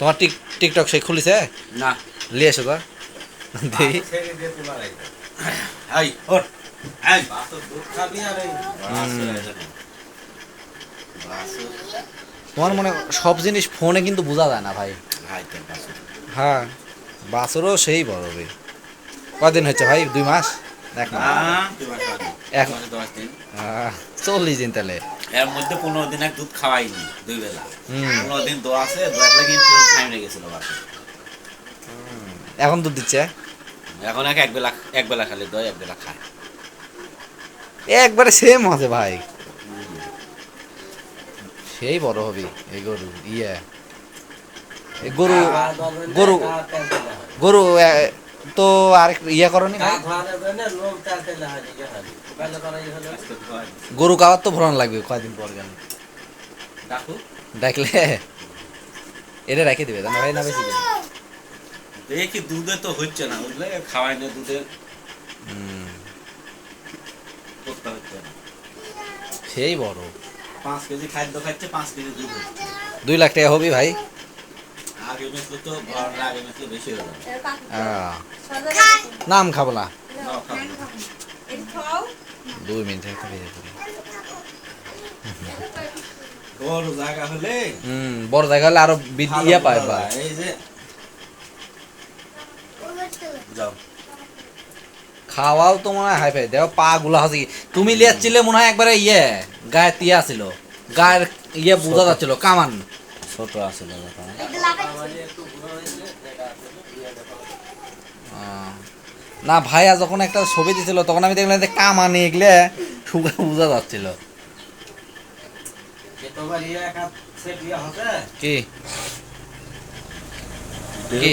তোমার tick TikTok সে খুলিছে? না। লিয়ে এসো তো তোমার মনে সব জিনিস ফোনে কিন্তু বোঝা যায় না ভাই। হ্যাঁ বাছরও সেই বড় বে। কদিন হচ্ছে ভাই? দুই মাস? এক মাস এক দিন। চল্লিশ দিন তাহলে। এর মধ্যে পনেরো দিন এক দুধ খাওয়াইনি দুই বেলা। হুম। পনেরো দিন দো আছে দু এক লাগে কিন্তু টাইম লেগেছিল বাসে। এখন দুধ দিচ্ছে? এখন এক এক বেলা এক বেলা খালি দই এক বেলা খায়। একবারে সেম আছে ভাই। সেই বড় হবি এই গরু ইয়ে। এই গরু গরু গরু তো আর ইয়ে করনি ভাই? গরু খাওয়ার তো ভ্রমণ লাগবে কয়দিন পর গেল? ডাকু। দেখলে এটা রেখে দিবে জানো ভাই না বেশি দিবে? দেখি দুধে তো হচ্ছে না বুঝলে? খাওয়াই না দুধে। সেই বড়। পাঁচ কেজি খাদ্য খাচ্ছে পাঁচ কেজি দুধ দুই লাখ টাকা হবি ভাই? নাম খাব না। দুই মিনিট পড়ি। বড় জায়গা হলে? হুম বড় জায়গা হলে আরও ইয়ে পায় বা। এই যে। যাও। খাওয়াও তো মনে হয় হাই ফাই দেখো পা গুলা কি? তুমি লিয়াচ্ছিলে মনে হয় একবারে ইয়ে গায়ে তিয়া ছিল গায়ের ইয়ে বোঝা যাচ্ছিল কামান। ছোট আসলে না ভাইয়া যখন একটা ছবি দিছিল তখন আমি দেখলাম যে কামান এগুলো সুগা বোঝা যাচ্ছিল। কি? কি?